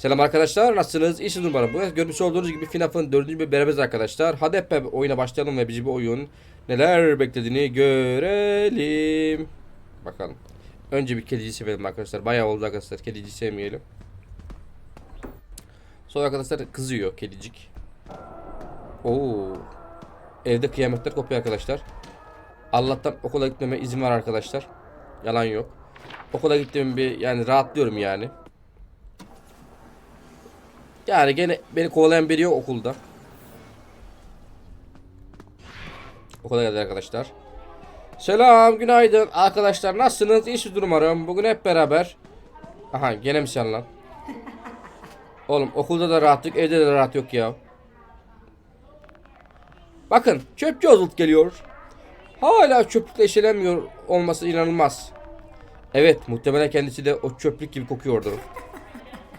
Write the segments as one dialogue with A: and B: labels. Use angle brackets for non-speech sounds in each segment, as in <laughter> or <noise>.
A: Selam arkadaşlar nasılsınız? İyisiniz umarım. Bu görmüş olduğunuz gibi FNAF'ın dördüncü bir beraberiz arkadaşlar. Hadi hep beraber oyuna başlayalım ve bizi bu oyun neler beklediğini görelim. Bakalım. Önce bir kediciyi sevelim arkadaşlar. Bayağı oldu arkadaşlar. Kediciyi sevmeyelim. Sonra arkadaşlar kızıyor kedicik. Oo. Evde kıyametler kopuyor arkadaşlar. Allah'tan okula gitmeme izin var arkadaşlar. Yalan yok. Okula gittiğim bir yani rahatlıyorum yani. Yani gene beni kovalayan biri yok okulda. Okula geldi arkadaşlar. Selam, günaydın arkadaşlar. Nasılsınız? İyisiniz umarım. Bugün hep beraber. Aha, gene mi lan? Oğlum okulda da rahatlık, evde de rahat yok ya. Bakın, çöpçü Ozult geliyor. Hala çöplükle işlenmiyor olması inanılmaz. Evet, muhtemelen kendisi de o çöplük gibi kokuyordur.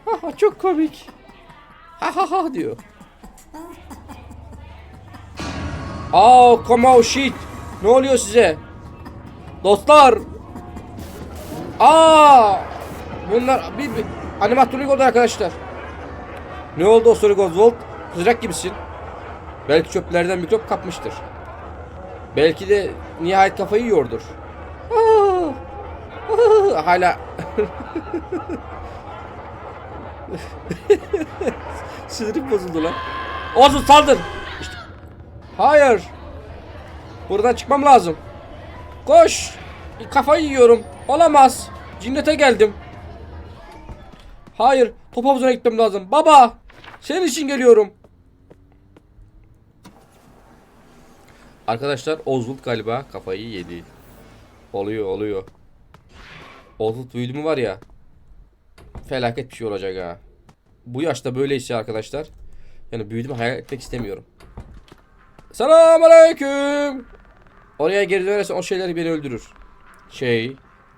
A: Haha, çok komik. Ha ha ha diyor. Oh come on shit. Ne oluyor size? Dostlar. Aa! Bunlar bir, bir animatronik oldu arkadaşlar. Ne oldu o Sonic Oswald? Kızacak gibisin. Belki çöplerden mikrop kapmıştır. Belki de nihayet kafayı yiyordur. Aa! Aa! Hala <laughs> <laughs> Sinirim bozuldu lan. Ozun saldır. İşte. Hayır. Buradan çıkmam lazım. Koş. Kafayı yiyorum. Olamaz. Cinnete geldim. Hayır. Top havuzuna gitmem lazım. Baba. Senin için geliyorum. Arkadaşlar Ozult galiba kafayı yedi. Oluyor oluyor. Ozult büyüdü mü var ya. Felaket bir şey olacak ha bu yaşta böyleyse arkadaşlar yani büyüdüğümü hayal etmek istemiyorum. Selam aleyküm. Oraya geri dönersen o şeyler beni öldürür. Şey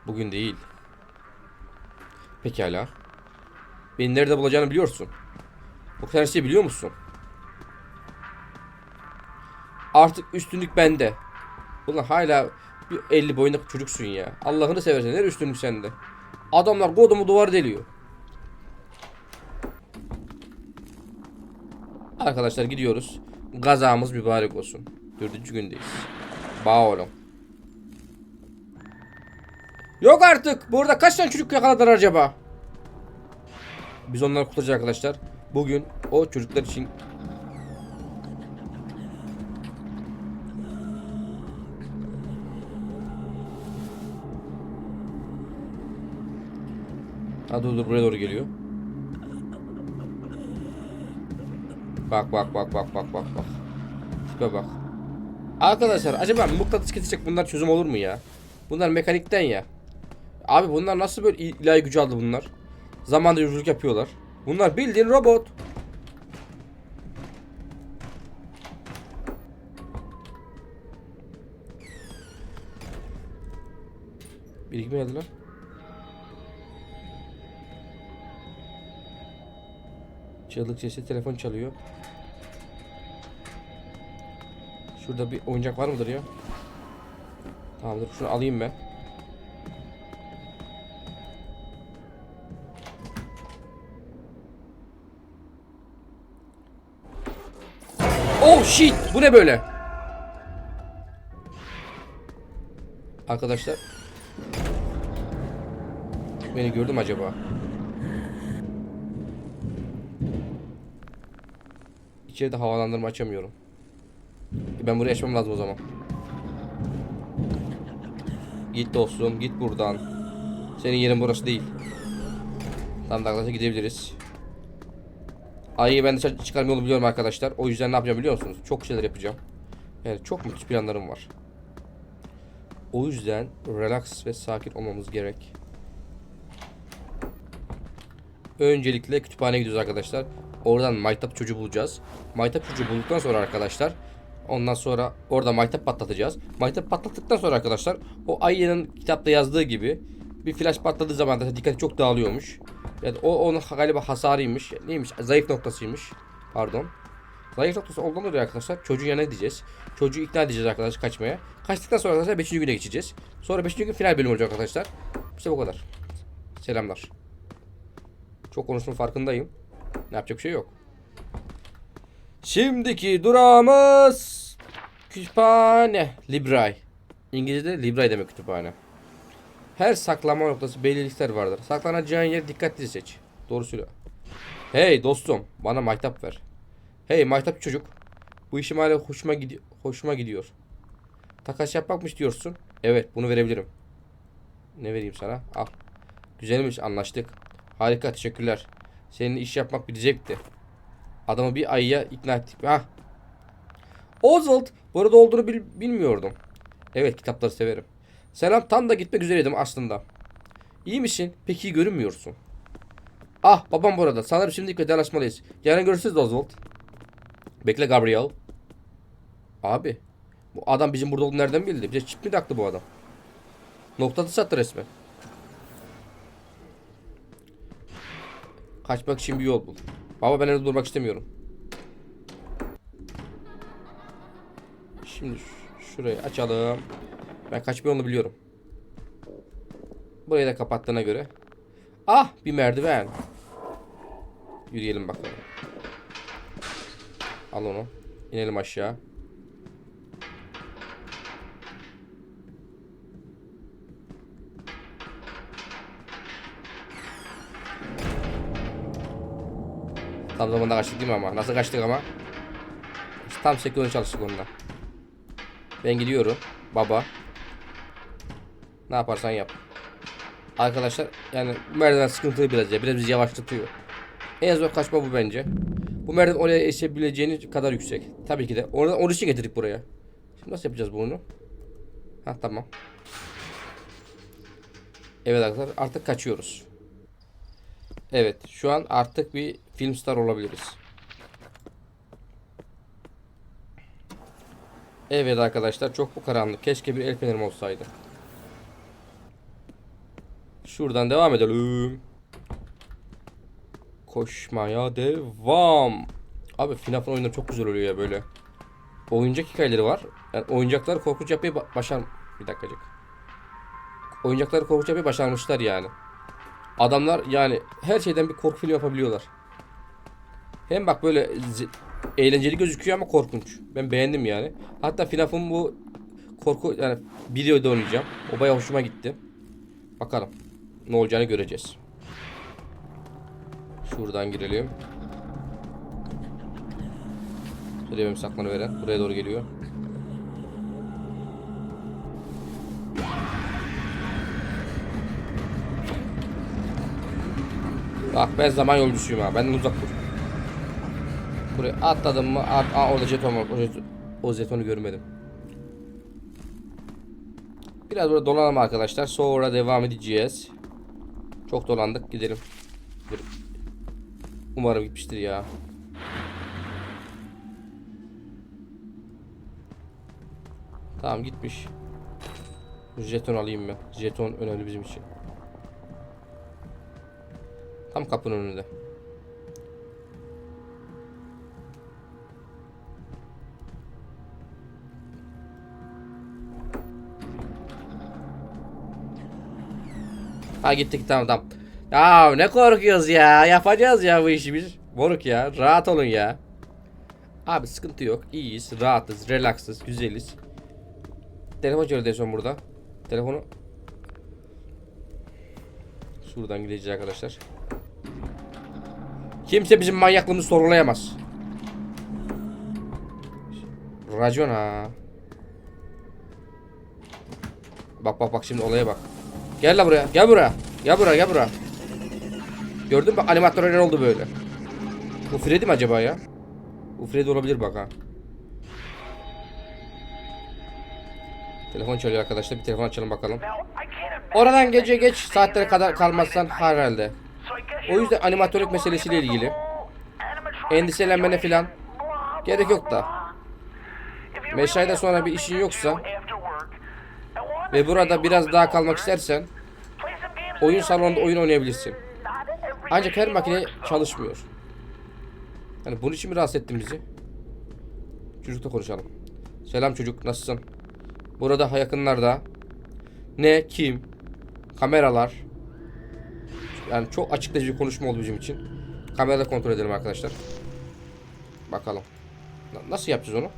A: bugün değil. Pekala. Beni nerede bulacağını biliyorsun. Bu kadar şey biliyor musun? Artık üstünlük bende. Ulan hala bir 50 boyunda çocuksun ya. Allah'ını seversen her üstünlük sende. Adamlar kodumu duvar deliyor. Arkadaşlar gidiyoruz. Gazamız mübarek olsun. Dördüncü gündeyiz. Bağ oğlum. Yok artık. Burada kaç tane çocuk yakaladılar acaba? Biz onları kurtaracağız arkadaşlar. Bugün o çocuklar için Ha dur dur buraya doğru geliyor. Bak bak bak bak bak bak bak. Tipe bak. Arkadaşlar acaba mıknatıs kesecek bunlar çözüm olur mu ya? Bunlar mekanikten ya. Abi bunlar nasıl böyle ilahi gücü aldı bunlar? Zamanda yolculuk yapıyorlar. Bunlar bildiğin robot. Biri mi geldi lan? Çığlık sesi telefon çalıyor. Şurada bir oyuncak var mıdır ya? Tamamdır şunu alayım ben. Oh shit! Bu ne böyle? Arkadaşlar. Beni gördüm acaba? İçeride havalandırma açamıyorum. Ben burayı açmam lazım o zaman. Git dostum git buradan. Senin yerin burası değil. Tamam arkadaşlar gidebiliriz. Ayıyı ben dışarı çıkarma yolu biliyorum arkadaşlar. O yüzden ne yapacağım biliyor musunuz? Çok şeyler yapacağım. Yani çok müthiş planlarım var. O yüzden relax ve sakin olmamız gerek. Öncelikle kütüphaneye gidiyoruz arkadaşlar. Oradan maytap çocuğu bulacağız. Maytap çocuğu bulduktan sonra arkadaşlar ondan sonra orada maytap patlatacağız. Maytap patlattıktan sonra arkadaşlar o ayının kitapta yazdığı gibi bir flash patladığı zaman da dikkati çok dağılıyormuş. Yani o onun galiba hasarıymış. Neymiş? Zayıf noktasıymış. Pardon. Zayıf noktası olduğundan dolayı arkadaşlar çocuğu yanına gideceğiz. Çocuğu ikna edeceğiz arkadaşlar kaçmaya. Kaçtıktan sonra arkadaşlar 5. güne geçeceğiz. Sonra 5. gün final bölüm olacak arkadaşlar. İşte bu kadar. Selamlar. Çok konuştuğum farkındayım. Ne yapacak bir şey yok. Şimdiki durağımız kütüphane. Libray. İngilizce'de Libray demek kütüphane. Her saklama noktası belirlilikler vardır. Saklanacağın yeri dikkatli seç. Doğru söylüyor. Hey dostum bana maytap ver. Hey maytap çocuk. Bu işim hala hoşuma, gidi hoşuma gidiyor. Takas yapmak mı istiyorsun? Evet bunu verebilirim. Ne vereyim sana? Al. Güzelmiş anlaştık. Harika teşekkürler. Senin iş yapmak bir zevkti. Adamı bir ayıya ikna ettik. Ha. Oswald burada olduğunu bil- bilmiyordum. Evet kitapları severim. Selam tam da gitmek üzereydim aslında. İyi misin? Pek iyi görünmüyorsun. Ah babam burada. Sanırım şimdi vedalaşmalıyız. Yarın görüşürüz Oswald. Bekle Gabriel. Abi. Bu adam bizim burada olduğunu nereden bildi? Bize çip mi taktı bu adam? Noktada sattı resmen. Kaçmak için bir yol bul. Baba ben evde durmak istemiyorum. Şimdi şurayı açalım. Ben kaçma yolunu biliyorum. Burayı da kapattığına göre. Ah bir merdiven. Yürüyelim bakalım. Al onu. İnelim aşağı. Tam zamanda kaçtık değil mi ama? Nasıl kaçtık ama? İşte tam sektörün çalıştık onunla. Ben gidiyorum. Baba. Ne yaparsan yap. Arkadaşlar yani merdiven sıkıntılı biraz ya. Biraz bizi yavaşlatıyor. En zor kaçma bu bence. Bu merdiven oraya eşebileceğiniz kadar yüksek. Tabii ki de. Oradan onun için getirdik buraya. Şimdi nasıl yapacağız bunu? Ha tamam. Evet arkadaşlar artık kaçıyoruz. Evet şu an artık bir film star olabiliriz. Evet arkadaşlar çok bu karanlık. Keşke bir el fenerim olsaydı. Şuradan devam edelim. Koşmaya devam. Abi FNAF oyunları çok güzel oluyor ya böyle. Oyuncak hikayeleri var. Yani oyuncaklar korkunç yapmayı ba- başar... Bir dakikacık. Oyuncakları korkunç yapmayı başarmışlar yani. Adamlar yani her şeyden bir korku filmi yapabiliyorlar. Hem bak böyle eğlenceli gözüküyor ama korkunç. Ben beğendim yani. Hatta FNAF'ın bu korku yani videoda oynayacağım. O bayağı hoşuma gitti. Bakalım ne olacağını göreceğiz. Şuradan girelim. Şuraya benim saklanı veren. Buraya doğru geliyor. Bak ben zaman yolcusuyum ha. Benden uzak dur. Buraya atladım mı? At, aa orada jeton var. O, jeton, o jetonu görmedim. Biraz burada dolanalım arkadaşlar. Sonra devam edeceğiz. Çok dolandık. Gidelim. Gidelim. Umarım gitmiştir ya. Tamam gitmiş. Jeton alayım ben. Jeton önemli bizim için. Tam kapının önünde. Ha gittik tamam tamam. Ya ne korkuyoruz ya. Yapacağız ya bu işi biz. Moruk ya. Rahat olun ya. Abi sıkıntı yok. İyiyiz. Rahatız. Relaksız. Güzeliz. Telefon çalıyor son burada. Telefonu Şuradan gideceğiz arkadaşlar. Kimse bizim manyaklığımızı sorgulayamaz. Racon ha. Bak bak bak şimdi olaya bak. Gel la buraya. Gel buraya. Gel buraya gel buraya. Gördün mü animatörler oldu böyle. Bu Freddy mi acaba ya? Bu Freddy olabilir bak ha. Telefon çalıyor arkadaşlar. Bir telefon açalım bakalım. Oradan gece geç saatlere kadar kalmazsan herhalde. O yüzden animatörlük meselesiyle ilgili endişelenmene filan gerek yok da. Meşayden sonra bir işin yoksa ve burada biraz daha kalmak istersen oyun salonunda oyun oynayabilirsin. Ancak her makine çalışmıyor. Yani bunun için mi rahatsız ettin bizi? Çocukla konuşalım. Selam çocuk nasılsın? Burada yakınlarda ne kim kameralar Yani çok açıklayıcı bir konuşma oldu bizim için. Kamerada kontrol edelim arkadaşlar. Bakalım. Na- Nasıl yapacağız onu?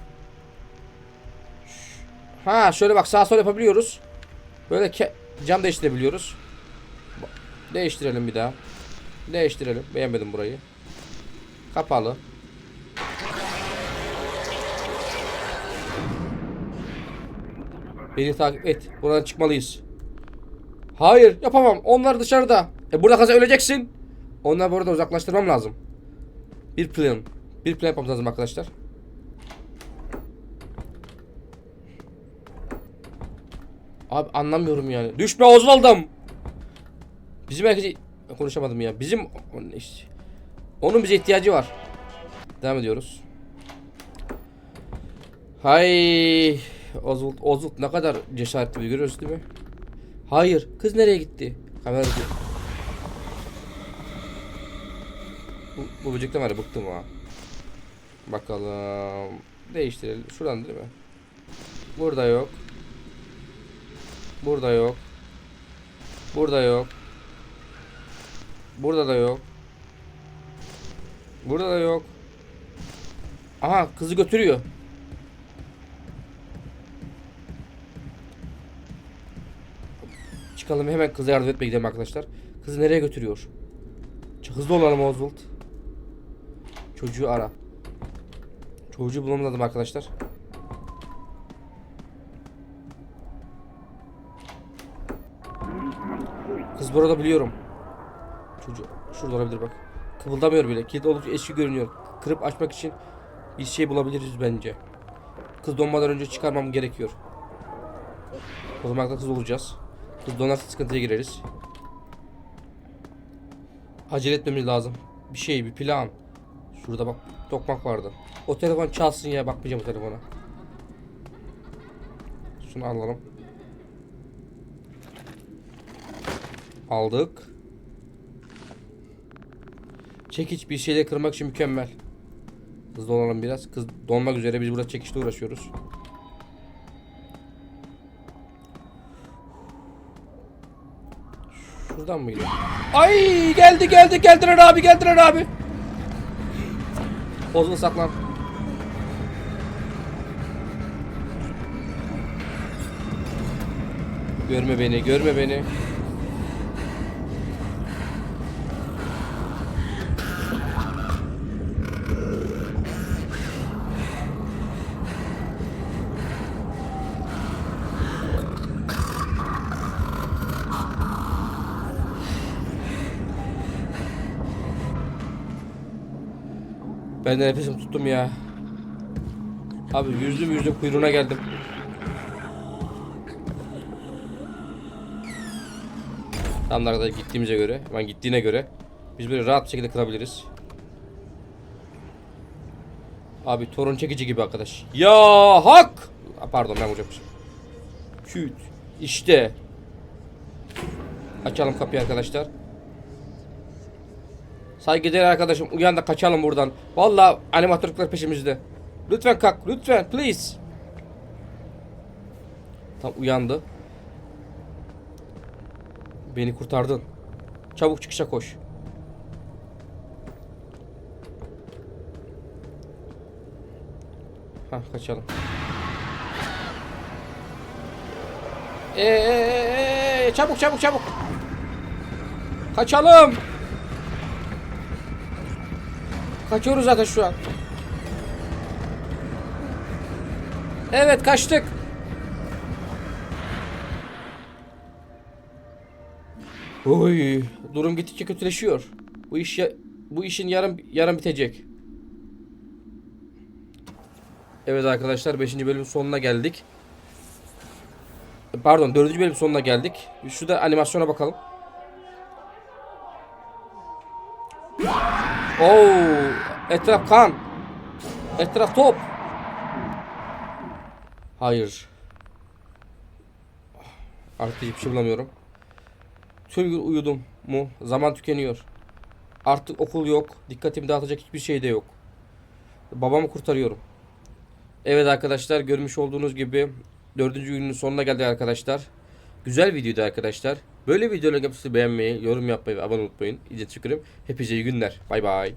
A: Ha şöyle bak sağ sol yapabiliyoruz. Böyle cam değiştirebiliyoruz. Değiştirelim bir daha. Değiştirelim. Beğenmedim burayı. Kapalı. Beni takip et. Buradan çıkmalıyız. Hayır yapamam. Onlar dışarıda. E burada kalsa öleceksin. Onları burada uzaklaştırmam lazım. Bir plan. Bir plan yapmamız lazım arkadaşlar. Abi anlamıyorum yani. Düşme Oswald'ım. Bizim herkese konuşamadım ya. Bizim onun bize ihtiyacı var. Devam ediyoruz. Hay Oswald, Oswald ne kadar cesaretli bir görüyorsun değil mi? Hayır. Kız nereye gitti? Kamera diyor. Bu, bu böcekten var ya bıktım ha. Bakalım. Değiştirelim. Şuradan değil mi? Burada yok. Burada yok. Burada yok. Burada da yok. Burada da yok. Aha kızı götürüyor. Çıkalım hemen kıza yardım etmeye gidelim arkadaşlar. Kızı nereye götürüyor? Hızlı olalım Oswald. Çocuğu ara. Çocuğu bulmamız lazım arkadaşlar. Kız burada biliyorum. Çocuğu şurada olabilir bak. Kıpıldamıyor bile. Kilit oldukça eski görünüyor. Kırıp açmak için bir şey bulabiliriz bence. Kız donmadan önce çıkarmam gerekiyor. O zaman da kız olacağız. Kız donarsa sıkıntıya gireriz. Acele etmemiz lazım. Bir şey, bir plan. Şurada bak, tokmak vardı. O telefon çalsın ya, bakmayacağım o telefona. Şunu alalım. Aldık. Çekiç bir şeyle kırmak için mükemmel. Hızlı olalım biraz. Kız donmak üzere biz burada çekişle uğraşıyoruz. Şuradan mı gidiyor? Ay geldi geldi geldiler abi geldiler abi. Ozun saklan. Görme beni, görme beni. Ben de nefesimi tuttum ya. Abi yüzdüm yüzdüm kuyruğuna geldim. Tam da gittiğimize göre, hemen gittiğine göre biz böyle rahat bir şekilde kırabiliriz. Abi torun çekici gibi arkadaş. Ya hak! Pardon ben vuracakmışım. Küt. İşte. Açalım kapıyı arkadaşlar. Saygıdeğer arkadaşım uyan da kaçalım buradan. Vallahi animatörlükler peşimizde. Lütfen kalk lütfen please. Tam uyandı. Beni kurtardın. Çabuk çıkışa koş. Hah kaçalım. Ee, ee, ee, çabuk çabuk çabuk. Kaçalım. Kaçıyoruz zaten şu an. Evet kaçtık. Oy, durum gittikçe kötüleşiyor. Bu iş bu işin yarın yarın bitecek. Evet arkadaşlar 5. bölümün sonuna geldik. Pardon 4. bölüm sonuna geldik. Şu da animasyona bakalım. Oo, etraf kan. Etraf top. Hayır. Artık hiçbir şey bulamıyorum. Tüm gün uyudum mu? Zaman tükeniyor. Artık okul yok. Dikkatimi dağıtacak hiçbir şey de yok. Babamı kurtarıyorum. Evet arkadaşlar görmüş olduğunuz gibi dördüncü günün sonuna geldik arkadaşlar. Güzel videoydu arkadaşlar. Böyle videoları yapısı beğenmeyi, yorum yapmayı ve abone olmayı unutmayın. İyi teşekkür ederim. Hepinize iyi günler. Bay bay.